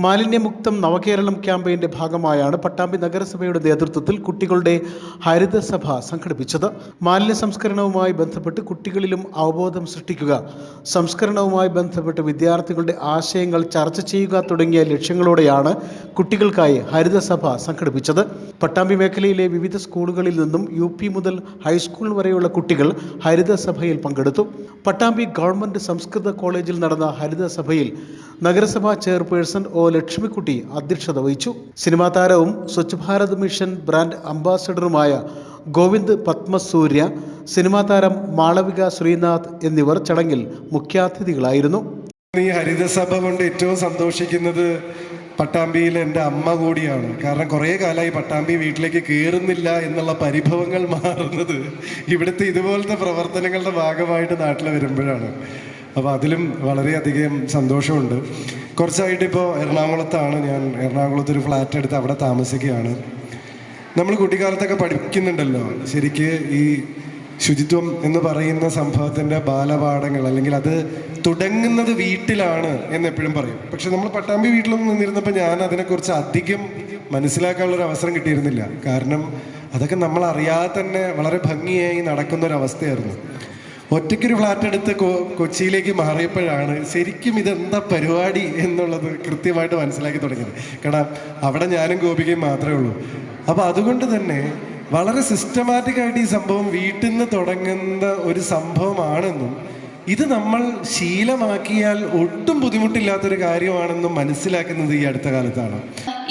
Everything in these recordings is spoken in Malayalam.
മാലിന്യമുക്തം നവകേരളം ക്യാമ്പയിന്റെ ഭാഗമായാണ് പട്ടാമ്പി നഗരസഭയുടെ നേതൃത്വത്തിൽ കുട്ടികളുടെ ഹരിതസഭ സംഘടിപ്പിച്ചത്. മാലിന്യ സംസ്കരണവുമായി ബന്ധപ്പെട്ട് കുട്ടികളിലും അവബോധം സൃഷ്ടിക്കുക സംസ്കരണവുമായി ബന്ധപ്പെട്ട് വിദ്യാർത്ഥികളുടെ ആശയങ്ങൾ ചർച്ച ചെയ്യുക തുടങ്ങിയ ലക്ഷ്യങ്ങളോടെയാണ് കുട്ടികൾക്കായി ഹരിതസഭ സംഘടിപ്പിച്ചത്. പട്ടാമ്പി മേഖലയിലെ വിവിധ സ്കൂളുകളിൽ നിന്നും യു പി മുതൽ ഹൈസ്കൂൾ വരെയുള്ള കുട്ടികൾ ഹരിതസഭയിൽ പങ്കെടുത്തു. പട്ടാമ്പി ഗവൺമെന്റ് സംസ്കൃത കോളേജിൽ നടന്ന ഹരിതസഭയിൽ നഗരസഭാ ചെയർപേഴ്സൺ ഒ. ലക്ഷ്മിക്കുട്ടി അധ്യക്ഷത വഹിച്ചു. സിനിമാ താരവും സ്വച്ഛ് ഭാരത് മിഷൻ ബ്രാൻഡ് അംബാസഡറുമായ ഗോവിന്ദ് പത്മസൂര്യ സിനിമാ താരം മാളവിക ശ്രീനാഥ് എന്നിവർ ചടങ്ങിൽ മുഖ്യാതിഥികളായിരുന്നു. ഈ ഹരിതസഭ കൊണ്ട് ഏറ്റവും സന്തോഷിക്കുന്നത് പട്ടാമ്പിയിൽ എന്റെ അമ്മ കൂടിയാണ്. കാരണം കുറേ കാലമായി പട്ടാമ്പി വീട്ടിലേക്ക് കയറുന്നില്ല എന്നുള്ള പരിഭവങ്ങൾ മാറുന്നത് ഇവിടുത്തെ ഇതുപോലത്തെ പ്രവർത്തനങ്ങളുടെ ഭാഗമായിട്ട് നാട്ടിൽ വരുമ്പോഴാണ്. അപ്പോൾ അതിലും വളരെയധികം സന്തോഷമുണ്ട്. കുറച്ചായിട്ട് ഇപ്പോൾ എറണാകുളത്താണ്. ഞാൻ എറണാകുളത്ത് ഒരു ഫ്ലാറ്റ് എടുത്ത് അവിടെ താമസിക്കുകയാണ്. നമ്മൾ കുട്ടിക്കാലത്തൊക്കെ പഠിക്കുന്നുണ്ടല്ലോ. ശരിക്ക് ഈ ശുചിത്വം എന്ന് പറയുന്ന സംഭവത്തിന്റെ ബാലപാഠങ്ങൾ അല്ലെങ്കിൽ അത് തുടങ്ങുന്നത് വീട്ടിലാണ് എന്ന് എപ്പോഴും പറയും. പക്ഷെ നമ്മൾ പട്ടാമ്പി വീട്ടിലൊന്നും നിന്നിരുന്നപ്പോൾ ഞാൻ അതിനെക്കുറിച്ച് അധികം മനസ്സിലാക്കാനുള്ള ഒരു അവസരം കിട്ടിയിരുന്നില്ല. കാരണം അതൊക്കെ നമ്മൾ അറിയാതെ തന്നെ വളരെ ഭംഗിയായി നടക്കുന്ന ഒരു അവസ്ഥയായിരുന്നു ഒറ്റയ്ക്കൊരു ഫ്ലാറ്റ് എടുത്ത് കൊച്ചിയിലേക്ക് മാറിയപ്പോഴാണ് ശരിക്കും ഇതെന്താ പരിപാടി എന്നുള്ളത് കൃത്യമായിട്ട് മനസ്സിലാക്കി തുടങ്ങിയത്. കാരണം അവിടെ ഞാനും ഗോപികയും മാത്രമേ ഉള്ളൂ. അപ്പോൾ അതുകൊണ്ട് തന്നെ വളരെ സിസ്റ്റമാറ്റിക് ആയിട്ട് ഈ സംഭവം വീട്ടിൽ നിന്ന് തുടങ്ങുന്ന ഒരു സംഭവമാണെന്നും ഇത് നമ്മൾ ശീലമാക്കിയാൽ ഒട്ടും ബുദ്ധിമുട്ടില്ലാത്തൊരു കാര്യമാണെന്നും മനസ്സിലാക്കുന്നത് ഈ അടുത്ത കാലത്താണ്.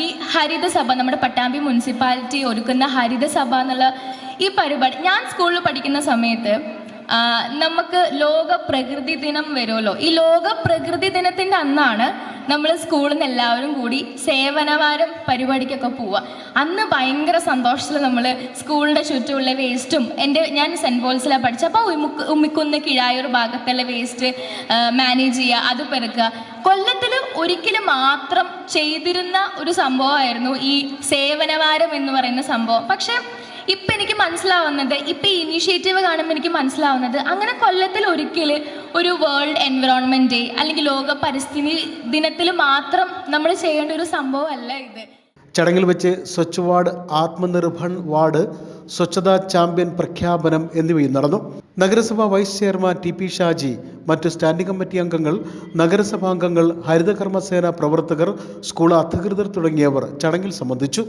ഈ ഹരിതസഭ നമ്മുടെ പട്ടാമ്പി മുനിസിപ്പാലിറ്റി ഒരുക്കുന്ന ഹരിതസഭ എന്നുള്ള ഈ പരിപാടി ഞാൻ സ്കൂളിൽ പഠിക്കുന്ന സമയത്ത് നമുക്ക് ലോക പ്രകൃതി ദിനം വരുമല്ലോ. ഈ ലോക പ്രകൃതി ദിനത്തിന്റെ അന്നാണ് നമ്മൾ സ്കൂളിൽ നിന്ന് എല്ലാവരും കൂടി സേവനവാരം പരിപാടിക്കൊക്കെ പോവുക. അന്ന് ഭയങ്കര സന്തോഷത്തിൽ നമ്മൾ സ്കൂളിന്റെ ചുറ്റുമുള്ള വേസ്റ്റും എന്റെ ഞാൻ സെന്റ് പോൾസിലാണ് പഠിച്ചത് അപ്പോൾ ഉമ്മിക്ക് ഉമ്മിക്കുന്ന് കിഴായൂർ ഭാഗത്തുള്ള വേസ്റ്റ് മാനേജ് ചെയ്യുക അത് പെറുക്കുക. കൊല്ലത്തിൽ ഒരിക്കലും മാത്രം ചെയ്തിരുന്ന ഒരു സംഭവമായിരുന്നു ഈ സേവനവാരം എന്ന് പറയുന്ന സംഭവം. പക്ഷേ ഇപ്പം എനിക്ക് മനസ്സിലാവുന്നത് ഇപ്പം ഈ ഇനീഷ്യേറ്റീവ് കാണുമ്പോൾ എനിക്ക് മനസ്സിലാവുന്നത് അങ്ങനെ കൊല്ലത്തിൽ ഒരിക്കൽ ഒരു വേൾഡ് എൻവിറോൺമെന്റ് ഡേ അല്ലെങ്കിൽ ലോക പരിസ്ഥിതി ദിനത്തിൽ മാത്രം നമ്മൾ ചെയ്യേണ്ട ഒരു സംഭവമല്ല ഇത്. ചടങ്ങിൽ വെച്ച് Swachh ward Atmanirbhar ward Swachhata champion പ്രഖ്യാപനം എന്നിവയും നടന്നു. നഗരസഭാ vice chairman T P Shaji മറ്റു സ്റ്റാൻഡിംഗ് കമ്മിറ്റി അംഗങ്ങൾ നഗരസഭാംഗങ്ങൾ ഹരിതകർമ്മസേന പ്രവർത്തകർ സ്കൂൾ അധികൃതർ തുടങ്ങിയവർ ചടങ്ങിൽ സംബന്ധിച്ചു.